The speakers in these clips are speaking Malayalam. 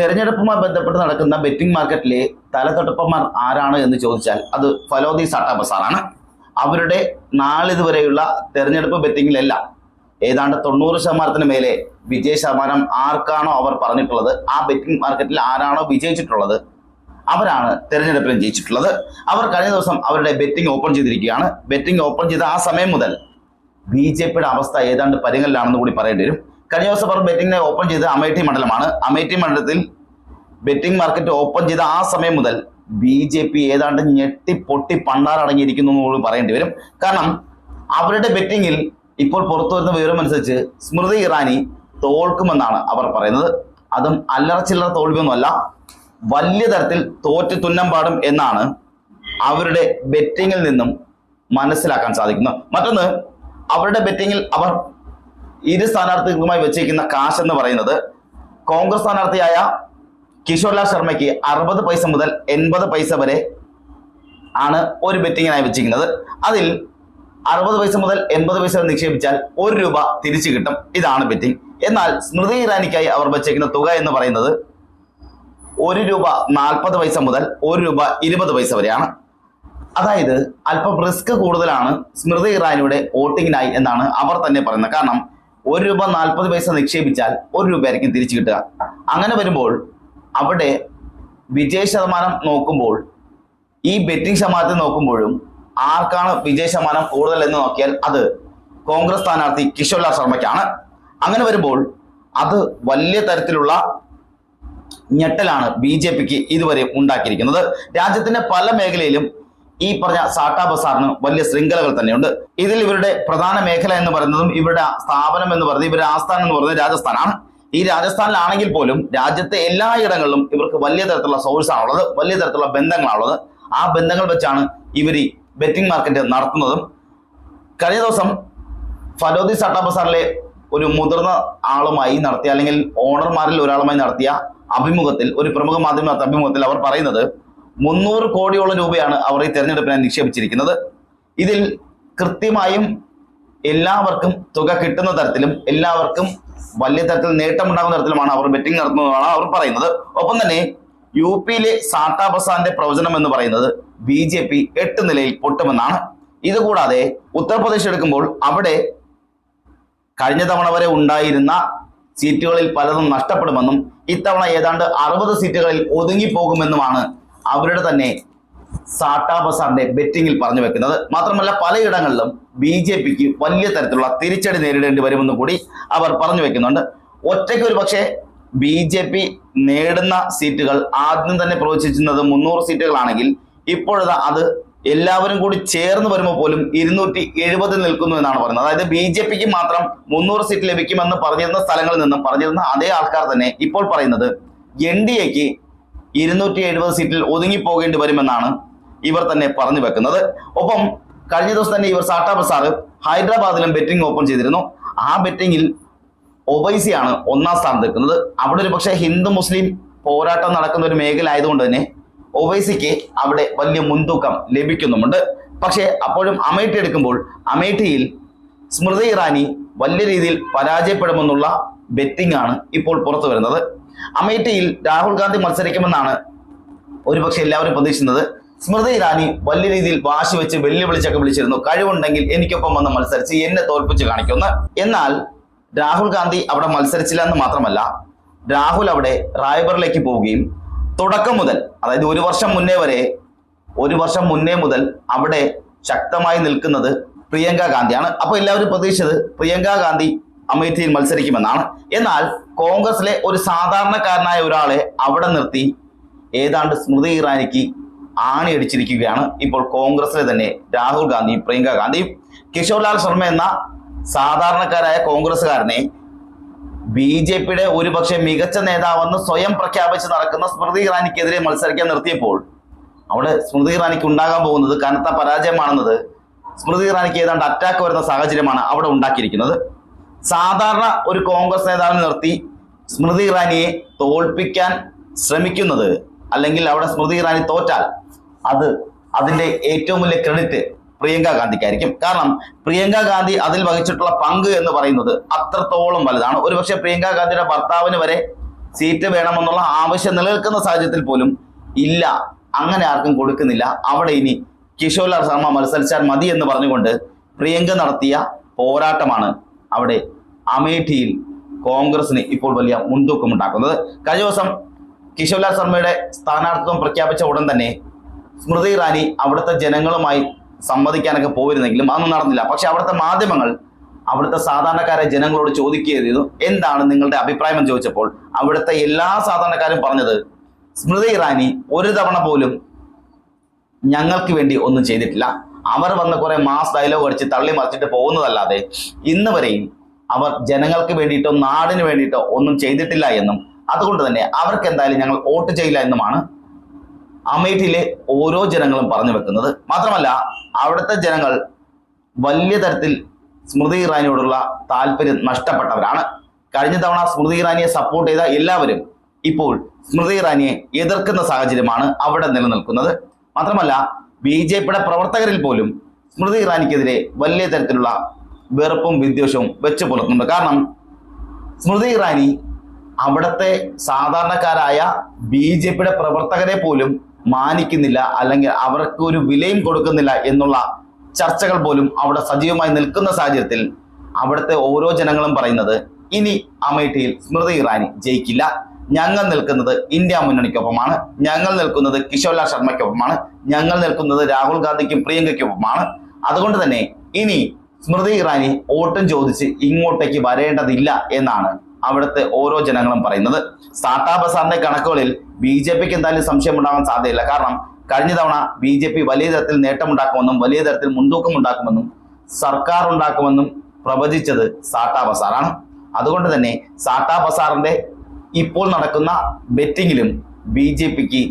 തെരഞ്ഞെടുപ്പുമായി ബന്ധപ്പെട്ട് നടക്കുന്ന ബെറ്റിംഗ് മാർക്കറ്റിലെ തലതൊട്ടപ്പന്മാർ ആരാണ് എന്ന് ചോദിച്ചാൽ അത് ഫലോദി സാട്ടാ ബസാറാണ് അവരുടെ നാളിതുവരെയുള്ള തെരഞ്ഞെടുപ്പ് ബെറ്റിങ്ങിലെല്ലാം ഏതാണ്ട് തൊണ്ണൂറ് ശതമാനത്തിന് മേലെ വിജയ ശതമാനം ആർക്കാണോ അവർ പറഞ്ഞിട്ടുള്ളത് ആ ബെറ്റിംഗ് മാർക്കറ്റിൽ ആരാണോ വിജയിച്ചിട്ടുള്ളത് അവരാണ് തെരഞ്ഞെടുപ്പിൽ ജയിച്ചിട്ടുള്ളത്. അവർ കഴിഞ്ഞ ദിവസം അവരുടെ ബെറ്റിംഗ് ഓപ്പൺ ചെയ്തിരിക്കുകയാണ്. ബെറ്റിംഗ് ഓപ്പൺ ചെയ്ത ആ സമയം മുതൽ ബി ജെ പിയുടെ അവസ്ഥ ഏതാണ്ട് പരിങ്ങലിലാണെന്ന് കൂടി പറയേണ്ടി വരും. കഴിഞ്ഞ ദിവസം അവർ ബെറ്റിംഗിനെ ഓപ്പൺ ചെയ്ത് അമേഠി മണ്ഡലമാണ്. അമേഠി മണ്ഡലത്തിൽ ബെറ്റിംഗ് മാർക്കറ്റ് ഓപ്പൺ ചെയ്ത ആ സമയം മുതൽ ബി ജെ പി ഏതാണ്ട് ഞെട്ടി പൊട്ടി പണ്ടാറടങ്ങിയിരിക്കുന്നു എന്ന് പോലും പറയേണ്ടി വരും. കാരണം അവരുടെ ബെറ്റിംഗിൽ ഇപ്പോൾ പുറത്തു വരുന്ന വിവരമനുസരിച്ച് സ്മൃതി ഇറാനി തോൽക്കുമെന്നാണ് അവർ പറയുന്നത്. അതും അല്ലറ ചില്ലറ തോൽവിയൊന്നുമല്ല വലിയ തരത്തിൽ തോറ്റ് തുന്നം പാടും എന്നാണ് അവരുടെ ബെറ്റിങ്ങിൽ നിന്നും മനസ്സിലാക്കാൻ സാധിക്കുന്നത്. മറ്റൊന്ന് അവരുടെ ബെറ്റിങ്ങിൽ അവർ ഇരു സ്ഥാനാർത്ഥികളുമായി വെച്ചേക്കുന്ന കാശ് എന്ന് പറയുന്നത് കോൺഗ്രസ് സ്ഥാനാർത്ഥിയായ കിഷോർലാൽ ശർമ്മയ്ക്ക് അറുപത് പൈസ മുതൽ എൺപത് പൈസ വരെ ആണ് ഒരു ബെറ്റിങ്ങിനായി വെച്ചിരിക്കുന്നത്. അതിൽ അറുപത് പൈസ മുതൽ എൺപത് പൈസ വരെ നിക്ഷേപിച്ചാൽ ഒരു രൂപ തിരിച്ചു കിട്ടും. ഇതാണ് ബെറ്റിംഗ് എന്നാൽ സ്മൃതി ഇറാനിക്കായി അവർ വെച്ചേക്കുന്ന തുക എന്ന് പറയുന്നത് ഒരു രൂപ നാൽപ്പത് പൈസ മുതൽ ഒരു രൂപ ഇരുപത് പൈസ വരെയാണ്. അതായത് അല്പം റിസ്ക് കൂടുതലാണ് സ്മൃതി ഇറാനിയുടെ വോട്ടിങ്ങിനായി എന്നാണ് അവർ തന്നെ പറയുന്നത്. കാരണം ഒരു രൂപ നാൽപ്പത് പൈസ നിക്ഷേപിച്ചാൽ ഒരു രൂപയായിരിക്കും തിരിച്ചു കിട്ടുക. അങ്ങനെ വരുമ്പോൾ അവിടെ വിജയ ശതമാനം നോക്കുമ്പോൾ ഈ ബെറ്റിംഗ് ശതമാനത്തിൽ നോക്കുമ്പോഴും ആർക്കാണ് വിജയ ശതമാനം കൂടുതൽ എന്ന് നോക്കിയാൽ അത് കോൺഗ്രസ് സ്ഥാനാർത്ഥി കിഷോർലാൽ ശർമ്മയ്ക്കാണ്. അങ്ങനെ വരുമ്പോൾ അത് വലിയ തരത്തിലുള്ള ഞെട്ടലാണ് ബി ജെ പിക്ക് ഇതുവരെ ഉണ്ടാക്കിയിരിക്കുന്നത്. രാജ്യത്തിന്റെ പല മേഖലയിലും ഈ പറഞ്ഞ സാട്ടാ ബസാറിന് വലിയ ശൃംഖലകൾ തന്നെയുണ്ട്. ഇതിൽ ഇവരുടെ പ്രധാന മേഖല എന്ന് പറയുന്നതും ഇവരുടെ സ്ഥാപനം എന്ന് പറയുന്നത് ഇവരുടെ ആസ്ഥാനം എന്ന് പറയുന്നത് രാജസ്ഥാനാണ്. ഈ രാജസ്ഥാനിലാണെങ്കിൽ പോലും രാജ്യത്തെ എല്ലായിടങ്ങളിലും ഇവർക്ക് വലിയ തരത്തിലുള്ള സോഴ്സാണുള്ളത് വലിയ തരത്തിലുള്ള ബന്ധങ്ങളാണുള്ളത് ആ ബന്ധങ്ങൾ വെച്ചാണ് ഇവർ ഈ ബെറ്റിംഗ് മാർക്കറ്റ് നടത്തുന്നതും. കഴിഞ്ഞ ദിവസം ഫലോദി സാട്ടാ ബസാറിലെ ഒരു മുതിർന്ന ആളുമായി നടത്തിയ അല്ലെങ്കിൽ ഓണർമാരിൽ ഒരാളുമായി നടത്തിയ അഭിമുഖത്തിൽ ഒരു പ്രമുഖ മാധ്യമ അഭിമുഖത്തിൽ അവർ പറയുന്നത് മുന്നൂറ് കോടിയോളം രൂപയാണ് അവർ ഈ തെരഞ്ഞെടുപ്പിനായി നിക്ഷേപിച്ചിരിക്കുന്നത്. ഇതിൽ കൃത്യമായും എല്ലാവർക്കും തുക കിട്ടുന്ന തരത്തിലും എല്ലാവർക്കും വലിയ തരത്തിൽ നേട്ടമുണ്ടാകുന്ന തരത്തിലുമാണ് അവർ ബെറ്റിംഗ് നടത്തുന്നതാണ് അവർ പറയുന്നത്. ഒപ്പം തന്നെ യു പിയിലെ സാട്ടാ ബസാന്റെ പ്രവചനം എന്ന് പറയുന്നത് ബി ജെ പി എട്ട് നിലയിൽ പൊട്ടുമെന്നാണ്. ഇതുകൂടാതെ ഉത്തർപ്രദേശ് എടുക്കുമ്പോൾ അവിടെ കഴിഞ്ഞ തവണ വരെ ഉണ്ടായിരുന്ന സീറ്റുകളിൽ പലതും നഷ്ടപ്പെടുമെന്നും ഇത്തവണ ഏതാണ്ട് അറുപത് സീറ്റുകളിൽ ഒതുങ്ങിപ്പോകുമെന്നുമാണ് അവരുടെ തന്നെ സാട്ടാ ബസാറിന്റെ ബെറ്റിംഗിൽ പറഞ്ഞു വെക്കുന്നത്. മാത്രമല്ല പലയിടങ്ങളിലും ബി ജെ പിക്ക് വലിയ തരത്തിലുള്ള തിരിച്ചടി നേരിടേണ്ടി വരുമെന്ന് കൂടി അവർ പറഞ്ഞു വെക്കുന്നുണ്ട്. ഒറ്റയ്ക്ക് ഒരു പക്ഷേ ബി ജെ പി നേടുന്ന സീറ്റുകൾ ആദ്യം തന്നെ പ്രവചിച്ചിരുന്നത് മുന്നൂറ് സീറ്റുകളാണെങ്കിൽ ഇപ്പോഴത് അത് എല്ലാവരും കൂടി ചേർന്ന് വരുമ്പോൾ പോലും ഇരുന്നൂറ്റി എഴുപതിൽ നിൽക്കുന്നു എന്നാണ് പറയുന്നത്. അതായത് ബി ജെ പിക്ക് മാത്രം മുന്നൂറ് സീറ്റ് ലഭിക്കുമെന്ന് പറഞ്ഞിരുന്ന സ്ഥലങ്ങളിൽ നിന്നും പറഞ്ഞിരുന്ന അതേ ആൾക്കാർ തന്നെ ഇപ്പോൾ പറയുന്നത് എൻ ഡി എക്ക് ഇരുന്നൂറ്റി എഴുപത് സീറ്റിൽ ഒതുങ്ങിപ്പോകേണ്ടി വരുമെന്നാണ് ഇവർ തന്നെ പറഞ്ഞു വെക്കുന്നത്. ഒപ്പം കഴിഞ്ഞ ദിവസം തന്നെ ഇവർ സാട്ടാ പ്രസാദ് ഹൈദരാബാദിലും ബെറ്റിംഗ് ഓപ്പൺ ചെയ്തിരുന്നു. ആ ബെറ്റിംഗിൽ ഒബൈസിയാണ് ഒന്നാം സ്ഥാനത്ത് നിൽക്കുന്നത്. അവിടെ ഒരു പക്ഷേ ഹിന്ദു മുസ്ലിം പോരാട്ടം നടക്കുന്ന ഒരു മേഖല ആയതുകൊണ്ട് തന്നെ ഒവൈസിക്ക് അവിടെ വലിയ മുൻതൂക്കം ലഭിക്കുന്നുമുണ്ട്. പക്ഷേ അപ്പോഴും അമേഠി എടുക്കുമ്പോൾ അമേഠിയിൽ സ്മൃതി ഇറാനി വലിയ രീതിയിൽ പരാജയപ്പെടുമെന്നുള്ള ബെറ്റിംഗ് ആണ് ഇപ്പോൾ പുറത്തു വരുന്നത് അമേഠിയിൽ രാഹുൽ ഗാന്ധി മത്സരിക്കുമെന്നാണ് ഒരുപക്ഷെ എല്ലാവരും പ്രതീക്ഷിക്കുന്നത്. സ്മൃതി ഇറാനി വലിയ രീതിയിൽ വാശി വെച്ച് വെല്ലുവിളിച്ചൊക്കെ വിളിച്ചിരുന്നു. കഴിവുണ്ടെങ്കിൽ എനിക്കൊപ്പം വന്ന് മത്സരിച്ച് എന്നെ തോൽപ്പിച്ച് കാണിക്കുന്നു എന്നാൽ രാഹുൽ ഗാന്ധി അവിടെ മത്സരിച്ചില്ല എന്ന് മാത്രമല്ല രാഹുൽ അവിടെ റായ്ബറിലേക്ക് പോവുകയും തുടക്കം മുതൽ അതായത് ഒരു വർഷം മുന്നേ വരെ ഒരു വർഷം മുന്നേ മുതൽ അവിടെ ശക്തമായി നിൽക്കുന്നത് പ്രിയങ്ക ഗാന്ധിയാണ്. അപ്പോൾ എല്ലാവരും പ്രതീക്ഷിച്ചത് പ്രിയങ്ക ഗാന്ധി അമേഠിയിൽ മത്സരിക്കുമെന്നാണ്. എന്നാൽ കോൺഗ്രസിലെ ഒരു സാധാരണക്കാരനായ ഒരാളെ അവിടെ നിർത്തി ഏതാണ്ട് സ്മൃതി ഇറാനിക്ക് ആണിയടിച്ചിരിക്കുകയാണ്. ഇപ്പോൾ കോൺഗ്രസിലെ തന്നെ രാഹുൽ ഗാന്ധിയും പ്രിയങ്ക ഗാന്ധിയും. കിഷോർലാൽ ശർമ്മ എന്ന സാധാരണക്കാരായ കോൺഗ്രസ്സുകാരനെ ബി ജെ പിയുടെ ഒരുപക്ഷെ മികച്ച നേതാവെന്ന് സ്വയം പ്രഖ്യാപിച്ച് നടക്കുന്ന സ്മൃതി ഇറാനിക്കെതിരെ മത്സരിക്കാൻ നിർത്തിയപ്പോൾ അവിടെ സ്മൃതി ഇറാനിക്ക് ഉണ്ടാകാൻ പോകുന്നത് കനത്ത പരാജയമാണെന്നത് സ്മൃതി ഇറാനിക്ക് ഏതാണ്ട് അറ്റാക്ക് വരുന്ന സാഹചര്യമാണ് അവിടെ ഉണ്ടാക്കിയിരിക്കുന്നത്. സാധാരണ ഒരു കോൺഗ്രസ് നേതാവിനെ നിർത്തി സ്മൃതി ഇറാനിയെ തോൽപ്പിക്കാൻ ശ്രമിക്കുന്നത് അല്ലെങ്കിൽ അവിടെ സ്മൃതി ഇറാനി തോറ്റാൽ അത് അതിന്റെ ഏറ്റവും വലിയ ക്രെഡിറ്റ് പ്രിയങ്ക ഗാന്ധിക്കായിരിക്കും. കാരണം പ്രിയങ്ക ഗാന്ധി അതിൽ വഹിച്ചിട്ടുള്ള പങ്ക് എന്ന് പറയുന്നത് അത്രത്തോളം വലുതാണ്. ഒരുപക്ഷെ പ്രിയങ്ക ഗാന്ധിയുടെ ഭർത്താവിന് വരെ സീറ്റ് വേണമെന്നുള്ള ആവശ്യം നിലനിൽക്കുന്ന സാഹചര്യത്തിൽ പോലും ഇല്ല. അങ്ങനെ ആർക്കും കൊടുക്കുന്നില്ല. അവിടെ ഇനി കിഷോർലാൽ ശർമ്മ മത്സരിച്ചാൽ മതി എന്ന് പറഞ്ഞുകൊണ്ട് പ്രിയങ്ക നടത്തിയ പോരാട്ടമാണ് അവിടെ അമേഠിയിൽ കോൺഗ്രസിന് ഇപ്പോൾ വലിയ മുൻതൂക്കമുണ്ടാക്കുന്നത്. കഴിഞ്ഞ ദിവസം കിഷോർലാൽ ശർമ്മയുടെ സ്ഥാനാർത്ഥിത്വം പ്രഖ്യാപിച്ച ഉടൻ തന്നെ സ്മൃതി ഇറാനി അവിടുത്തെ ജനങ്ങളുമായി സംവദിക്കാനൊക്കെ പോയിരുന്നെങ്കിലും അതൊന്നും നടന്നില്ല. പക്ഷെ അവിടുത്തെ മാധ്യമങ്ങൾ അവിടുത്തെ സാധാരണക്കാരെ ജനങ്ങളോട് ചോദിക്കുകയായിരുന്നു എന്താണ് നിങ്ങളുടെ അഭിപ്രായം? എന്ന് ചോദിച്ചപ്പോൾ അവിടുത്തെ എല്ലാ സാധാരണക്കാരും പറഞ്ഞത് സ്മൃതി ഇറാനി ഒരു തവണ പോലും ഞങ്ങൾക്ക് വേണ്ടി ഒന്നും ചെയ്തിട്ടില്ല. അവർ വന്ന് കുറെ മാസ് ഡയലോഗ് അടിച്ച് തള്ളി മറിച്ചിട്ട് പോകുന്നതല്ലാതെ ഇന്ന് വരെയും അവർ ജനങ്ങൾക്ക് വേണ്ടിയിട്ടോ നാടിന് വേണ്ടിയിട്ടോ ഒന്നും ചെയ്തിട്ടില്ല എന്നും അതുകൊണ്ട് തന്നെ അവർക്ക് എന്തായാലും ഞങ്ങൾ വോട്ട് ചെയ്യില്ല എന്നുമാണ് അമേഠിയിലെ ഓരോ ജനങ്ങളും പറഞ്ഞു വെക്കുന്നത്. മാത്രമല്ല അവിടുത്തെ ജനങ്ങൾ വലിയ തരത്തിൽ സ്മൃതി ഇറാനിയോടുള്ള താല്പര്യം നഷ്ടപ്പെട്ടവരാണ്. കഴിഞ്ഞ തവണ സ്മൃതി ഇറാനിയെ സപ്പോർട്ട് ചെയ്ത എല്ലാവരും ഇപ്പോൾ സ്മൃതി ഇറാനിയെ എതിർക്കുന്ന സാഹചര്യമാണ് അവിടെ നിലനിൽക്കുന്നത്. മാത്രമല്ല ബി ജെ പിയുടെ പ്രവർത്തകരിൽ പോലും സ്മൃതി ഇറാനിക്കെതിരെ വലിയ തരത്തിലുള്ള വെറുപ്പും വിദ്വേഷവും വെച്ചു പുലർത്തുന്നുണ്ട്. കാരണം സ്മൃതി ഇറാനി അവിടുത്തെ സാധാരണക്കാരായ ബി ജെ പിയുടെ പ്രവർത്തകരെ പോലും മാനിക്കുന്നില്ല അല്ലെങ്കിൽ അവർക്ക് ഒരു വിലയും കൊടുക്കുന്നില്ല എന്നുള്ള ചർച്ചകൾ പോലും അവിടെ സജീവമായി നിൽക്കുന്ന സാഹചര്യത്തിൽ അവിടുത്തെ ഓരോ ജനങ്ങളും പറയുന്നത് ഇനി അമേഠിയിൽ സ്മൃതി ഇറാനി ജയിക്കില്ല. ഞങ്ങൾ നിൽക്കുന്നത് ഇന്ത്യ മുന്നണിക്കൊപ്പമാണ്. ഞങ്ങൾ നിൽക്കുന്നത് കിഷോർലാൽ ശർമ്മയ്ക്കൊപ്പമാണ്. ഞങ്ങൾ നിൽക്കുന്നത് രാഹുൽ ഗാന്ധിക്കും പ്രിയങ്കയ്ക്കൊപ്പമാണ് അതുകൊണ്ട് തന്നെ ഇനി സ്മൃതി ഇറാനി ഓട്ടം ചോദിച്ച് ഇങ്ങോട്ടേക്ക് വരേണ്ടതില്ല എന്നാണ് അവിടുത്തെ ഓരോ ജനങ്ങളും പറയുന്നത്. സാട്ടാ ബസാറിന്റെ കണക്കുകളിൽ ബി ജെ പിക്ക് എന്തായാലും സംശയം ഉണ്ടാകാൻ സാധ്യതയില്ല. കാരണം കഴിഞ്ഞ തവണ ബി ജെ പി വലിയ തരത്തിൽ നേട്ടമുണ്ടാക്കുമെന്നും വലിയ തരത്തിൽ മുൻതൂക്കം ഉണ്ടാക്കുമെന്നും സർക്കാർ ഉണ്ടാക്കുമെന്നും പ്രവചിച്ചത് സാട്ടാ ബസാറാണ്. അതുകൊണ്ട് തന്നെ സാട്ടാ ബസാറിന്റെ ഇപ്പോൾ നടക്കുന്ന ബെറ്റിങ്ങിലും ബി ജെ പിക്ക്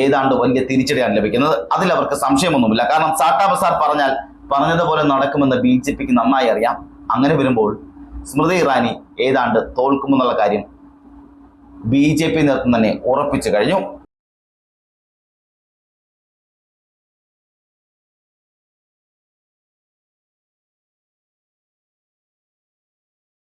ഏതാണ്ട് വലിയ തിരിച്ചടിയാണ് ലഭിക്കുന്നത്. അതിൽ അവർക്ക് സംശയമൊന്നുമില്ല. കാരണം സാട്ടാ ബസാർ പറഞ്ഞാൽ പറഞ്ഞതുപോലെ നടക്കുമെന്ന് ബി ജെ പിക്ക് നന്നായി അറിയാം. അങ്ങനെ വരുമ്പോൾ സ്മൃതി ഇറാനി ഏതാണ്ട് തോൽക്കുമെന്നുള്ള കാര്യം ബി ജെ പി നേതൃത്വം തന്നെ ഉറപ്പിച്ചു കഴിഞ്ഞു.